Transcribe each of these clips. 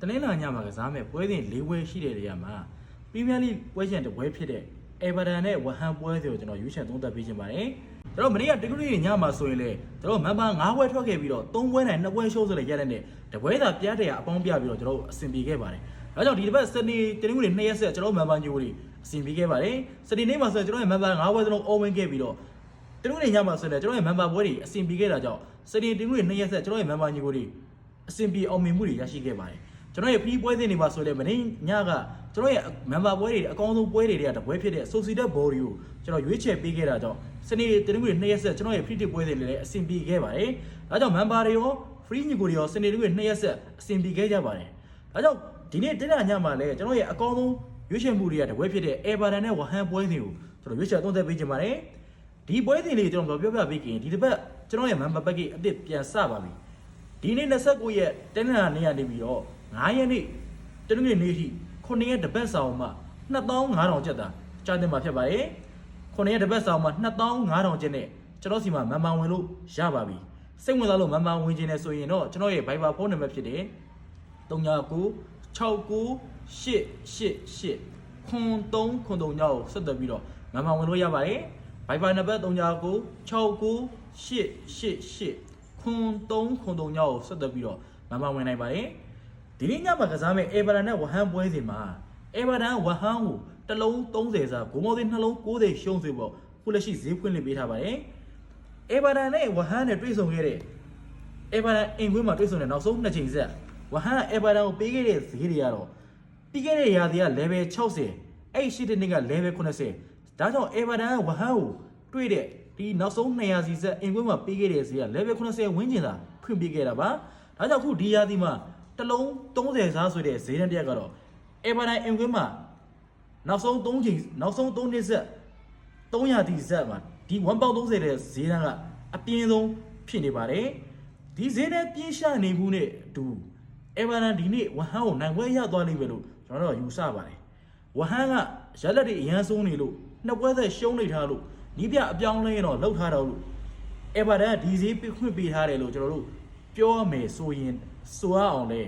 တနင်္လာညမှာကစားမဲ့ပွဲစဉ်၄ပွဲရှိတဲ့နေရာမှာပရီးမီးယားလိပွဲချန်တစ်ပွဲဖြစ်တဲ့အေဗာတန်နဲ့ဝဟန်ပွဲစီကိုကျွန်တော်ရွေးချယ်သုံးသပ်ပေးချင်ပါတယ်ကျွန်တော်မနေ့ကတက္ကသိုလ်ညမှာဆိုရင်လေကျွန်တော်မန်ပါ၅ပွဲထွက်ခဲ့ပြီးတော့၃ပွဲနိုင်၂ပွဲရှုံးဆိုတဲ့ရတဲ့နဲ့တပွဲသာပြားတရာအပေါင်းပြပြီးတော့ကျွန်တော်အဆင်ပြေခဲ့ပါတယ်ဒါကြောင့်ဒီတစ်ပတ်စနေတနင်္ဂနွေနေ့ရက်ဆက်ကျွန်တော်မန်ပါညိုတွေအဆင်ပြေခဲ့ပါတယ်စနေနေ့မှာဆိုရင်ကျွန်တော်ရဲ့မန်ပါ၅ပွဲစလုံး all win ခဲ့ပြီးတော့တနင်္ဂနွေညမှာဆိုရင်ကျွန်တော်ရဲ့ member ပွဲတွေအဆင်ပြေခဲ့တာကြောင့်စနေတနင်္ဂနွေနေ့ရက်ဆက်ကျွန်တော်ရဲ့ member ညီကိုတွေအဆင်ပြေအောင်မြင်မှုတွေရရှိခဲ့ပါတယ် ကျွန်တော်ရဲ့ free ပွဲစဉ်တွေမှာဆိုရင်မနေ့ညကကျွန်တော်ရဲ့ member ပွဲတွေအကောင်းဆုံးပွဲတွေကတပွဲဖြစ်တဲ့ Sociedad Ball ကိုကျွန်တော်ရွေးချယ်ပေးခဲ့တာကြောင့်စနေတနင်္ဂနွေနေ့ရက်ဆက်ကျွန်တော်ရဲ့ free ပွဲတွေလည်းအဆင်ပြေခဲ့ပါတယ်ဒါကြောင့် member တွေရော free ညီကိုတွေရောစနေတနင်္ဂနွေနေ့ရက်ဆက်အဆင်ပြေခဲ့ကြပါတယ်ဒါကြောင့်ဒီနေ့တင်းလာညမှာလည်းကျွန်တော်ရဲ့အကောင်းဆုံးရွေးချယ်မှုတွေကတပွဲဖြစ်တဲ့ Everton နဲ့ Waham ပွဲစဉ်ကိုကျွန်တော်ရွေးချယ်သုံးသပ်ပေးချင်ပါတယ်ဒီပွဲစဉ်လေးကျွန်တော်ပြောပြပေးခင်ဒီတစ်ပတ်ကျွန်တော်ရဲ့ member package အသစ်ပြန်စပါပြီဒီနေ့29ရက်တနင်္လာနေ့ကနေပြီးတော့ 9ရက်နေ့တနင်္ဂနွေနေ့ထိ9ရက်တစ်ပတ်ဆောင်မှ2500ကျပ်သာကြားတင်မှာဖြစ်ပါတယ်9ရက်တစ်ပတ်ဆောင်မှ2500ကျပ်နဲ့ကျွန်တော်စီမှာ member ဝင်လို့ရပါပြီစိတ်ဝင်စားလို့ member ဝင်ခြင်းနဲ့ဆိုရင်တော့ကျွန်တော်ရဲ့ Viber ဖုန်းနံပါတ်ဖြစ်တဲ့399688ခွန်3ခွန်3ညောက်ဆက်သွယ်ပြီးတော့ member ဝင်လို့ရပါတယ် Viber နံပါတ်399688ခွန်3ခွန်3ညောက်ဆက်သွယ်ပြီးတော့မမဝင်နိုင်ပါတယ် ဒီနေ့ညမှာကစားမဲ့ Everton နဲ့ Waham ပွဲစဉ်မှာ Everton Waham ကိုတစ်လုံး30စာဂိုးမောသေးနှလုံး60ရှုံးစေပေါ့ခုလက်ရှိဈေးဖွင့်လှစ်ပေးထားပါတယ် Everton နဲ့ Waham နဲ့တွေ့ဆုံခဲ့တဲ့ Everton အင်ကွင်းမှာတွေ့ဆုံတဲ့နောက်ဆုံးနှစ်ချိန်ဆက် Waham Everton ကိုပေးခဲ့တဲ့ဈေးတွေကတော့ပြီးခဲ့တဲ့ရာသီက level 60အဲ့ရှိတဲ့နေ့က level 80ဒါကြောင့် Everton က Waham ကိုတွေ့တဲ့ဒီနောက်ဆုံး200စီဆက်အင်ကွင်းမှာပေးခဲ့တဲ့ဈေးက level 80ဝန်းကျင်သာဖွင့်ပေးခဲ့တာပါဒါကြောင့်အခုဒီရာသီမှာ တစ်လုံး30စားဆိုတဲ့ဈေးတန်းတစ်ရက်ကတော့ Everton အင်ကွင်းမှာနောက်ဆုံး3ချိန်နောက်ဆုံး3နှစ်ဆက်300တီဆက်မှာဒီ1ပေါင်30တဲ့ဈေးတန်းကအပြင်းဆုံးဖြစ်နေပါတယ်ဒီဈေးတန်းပြင်းရှာနေမှုနဲ့အတူ Everton ဒီနေ့ဝဟန်ကိုနိုင်ပွဲရသွားလိမ့်မယ်လို့ကျွန်တော်တို့ယူဆပါတယ်ဝဟန်ကရလက်တွေအရန်ဆုံးနေလို့နှစ်ပွဲသက်ရှုံးနေထားလို့နီးပြအပြောင်းလဲတော့လှုပ်ထားတော့လို့ Everton ကဒီဈေးပြခွင့်ပေးထားတယ်လို့ကျွန်တော်တို့ပြောရမယ်ဆိုရင် ဆိုရအောင်လဲ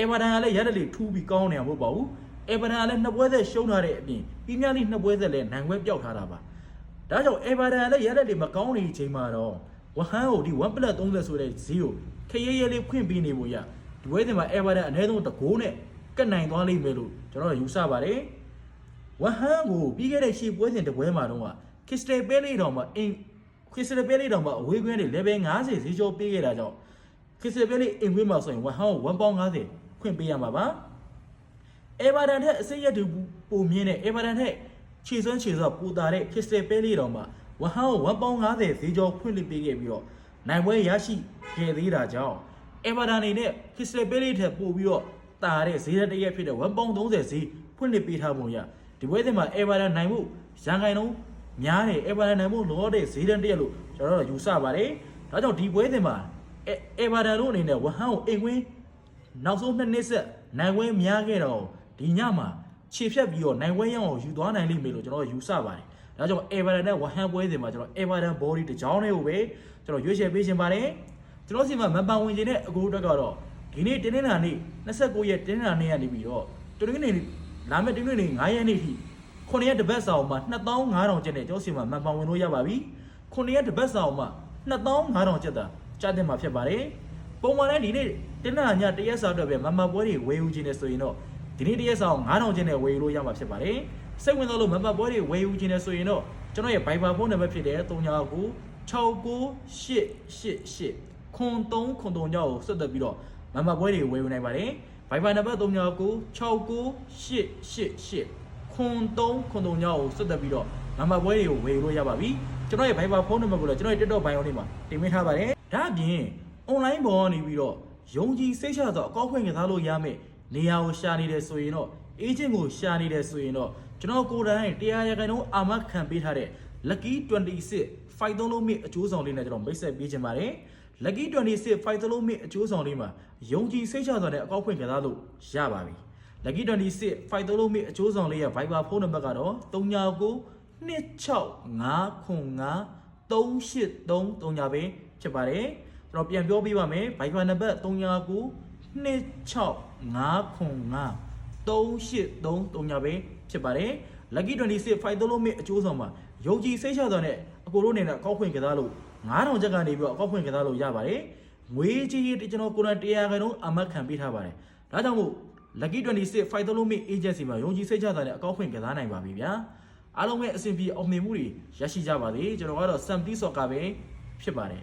Everton ကလည်းရလက်တွေထူးပြီးကောင်းနေမှာမဟုတ်ပါဘူး Everton ကလည်းနှစ်ပွဲသက်ရှုံးထားတဲ့အပြင်ပြီးများလေးနှစ်ပွဲသက်လည်းနိုင်ပွဲပျောက်ထားတာပါဒါကြောင့် Everton ကလည်းရလက်တွေမကောင်းနေချိန်မှာတော့ဝဟန်ကိုဒီ1 30ဆိုတဲ့ဈေးကိုခရဲရဲလေးဖွင့်ပေးနေဖို့ရဒီပွဲစဉ်မှာ Everton အနည်းဆုံးတကိုးနဲ့ကတ်နိုင်သွားလိမ့်မယ်လို့ကျွန်တော်တို့ယူဆပါတယ်ဝဟန်ကိုပြီးခဲ့တဲ့ရှေ့ပွဲစဉ်တစ်ပွဲမှာတော့ခရစ္စတယ်ပဲလေးတော်မှာအင်ခရစ္စတယ်ပဲလေးတော်မှာအဝေးကွင်းတွေ level 50ဈေးကျော်ပေးခဲ့တာကြောင့် ခရစ္စတယ်ပဲလေးအင်ကွင်းမှာဆိုရင်ဝဟန်ကို1ပေါင်း50ခွင့်ပေးရမှာပါအေဗာဒန်ထက်အစိတ်ရက်တူပုံမြင့်တဲ့အေဗာဒန်ထက်ခြေစွမ်းခြေစွမ်းပူတာတဲ့ခရစ္စတယ်ပဲလေးတော်မှာဝဟန်ကို1ပေါင်း50ဈေးကျော်ဖွင့်လှစ်ပေးခဲ့ပြီးတော့နိုင်ပွဲရရှိခဲ့သေးတာကြောင့်အေဗာဒန်နေနဲ့ခရစ္စတယ်ပဲလေးထက်ပို့ပြီးတော့တာတဲ့ဈေးရက်တစ်ရက်ဖြစ်တဲ့1ပေါင်း30ဈေးဖွင့်လှစ်ပေးထားပုံရဒီပွဲစဉ်မှာအေဗာဒန်နိုင်မှုရန်ကုန်လုံးများတယ်အေဗာဒန်နိုင်မှုလောတဲ့ဈေးတန်းတစ်ရက်လို့ကျွန်တော်တို့ယူဆပါတယ်ဒါကြောင့်ဒီပွဲစဉ်မှာ အေဗာဒန်တို့အနေနဲ့ဝဟန်ကိုအိမ်ကွင်းနောက်ဆုံးနှစ်နှစ်ဆက်နိုင်ပွဲများခဲ့တော့ဒီညမှာခြေဖြတ်ပြီးတော့နိုင်ပွဲရအောင်ယူသွားနိုင်လိမ့်မယ်လို့ကျွန်တော်ယူဆပါတယ်ဒါကြောင့်အေဗာဒန်နဲ့ဝဟန်ပွဲစဉ်မှာကျွန်တော်အေဗာဒန် body တစ်ကြောင်းလေးကိုပဲကျွန်တော်ရွေးချယ်ပေးခြင်းပါတယ်ကျွန်တော်စီမှာမန်ပန်ဝင်ခြင်းတဲ့အကူအတွက်ကတော့ဒီနေ့တင်းနေတာနေ့29ရက်တင်းနေတာနေ့ကနေပြီးတော့တနင်္ဂနွေလာမယ့်တင်းနေနေ9ရက်နေ့ထိ9ရက်တပတ်ဆောင်မှာ2500ကျပ်နဲ့ကျောင်းစီမှာမန်ပန်ဝင်လို့ရပါပြီ9ရက်တပတ်ဆောင်မှာ2500ကျပ်သာ ကြားတင်မှာဖြစ်ပါတယ်ပုံမှန်လည်းဒီနေ့တင်းနာညတရက်စာအတွက်ပဲမန်ပန်ပွဲတွေဝယ်ယူခြင်းနဲ့ဆိုရင်တော့ဒီနေ့တရက်ဆောင်9000ကျပ်နဲ့ဝယ်ယူလို့ရမှာဖြစ်ပါတယ်စိတ်ဝင်စားလို့မန်ပန်ပွဲတွေဝယ်ယူခြင်းနဲ့ဆိုရင်တော့ကျွန်တော်ရဲ့ Viber ဖုန်းနံပါတ်ဖြစ်တဲ့39968888ခွန်3ခွန်3ညောက်ကိုဆက်သွယ်ပြီးတော့မန်ပန်ပွဲတွေဝယ်ယူနိုင်ပါတယ် Viber နံပါတ်39968888ခွန်3ခွန်3ညောက်ကိုဆက်သွယ်ပြီးတော့မန်ပန်ပွဲတွေကိုဝယ်ယူလို့ရပါပြီကျွန်တော်ရဲ့ Viber ဖုန်းနံပါတ်ကိုလည်းကျွန်တော်ရဲ့ TikTok bio လေးမှာတင်ပေးထားပါတယ် ဒါအပြင် online ပေါ်ကနေပြီးတော့ယုံကြည်စိတ်ချသောအကောက်ခွင့်ကစားလို့ရမယ်နေရာကိုရှာနေတယ်ဆိုရင်တော့ agent ကိုရှာနေတယ်ဆိုရင်တော့ကျွန်တော်ကိုယ်တိုင်တရားရခိုင်နှုန်းအာမခံပေးထားတဲ့ lucky 26 fight သုံးလုံးမြင့်အကျိုးဆောင်လေးနဲ့ကျွန်တော်မိတ်ဆက်ပေးခြင်းပါတယ် lucky 26 fight သုံးလုံးမြင့်အကျိုးဆောင်လေးမှာယုံကြည်စိတ်ချစွာနဲ့အကောက်ခွင့်ကစားလို့ရပါပြီ lucky 26 fight သုံးလုံးမြင့်အကျိုးဆောင်လေးရဲ့ Viber ဖုန်းနံပါတ်ကတော့39 2659 383 3ပဲ ဖြစ်ပါတယ်ကျွန်တော်ပြန်ပြောပြပါမယ် Viber နံပါတ်39 2659 26593833ညပဲဖြစ်ပါတယ် lucky 26 fight သုံးလုံးမြင့်အကျိုးဆောင်မှာယုံကြည်စိတ်ချစွာနဲ့အကိုတို့အနေနဲ့အကောက်ဖွင့်ကစားလို့9000ချက်ကနေပြီးတော့အကောက်ဖွင့်ကစားလို့ရပါတယ်ငွေကြီးကြီးကျွန်တော်ကိုယ်တိုင်တရားခိုင်တော့အမတ်ခံပေးထားပါတယ်ဒါကြောင့်မို့ lucky 26 fight သုံးလုံးမြင့် agency မှာယုံကြည်စိတ်ချစွာနဲ့အကောက်ဖွင့်ကစားနိုင်ပါပြီဗျာအားလုံးပဲအဆင်ပြေအောင်မြင်မှုတွေရရှိကြပါစေကျွန်တော်ကတော့ Sam T Soccer ပဲဖြစ်ပါတယ်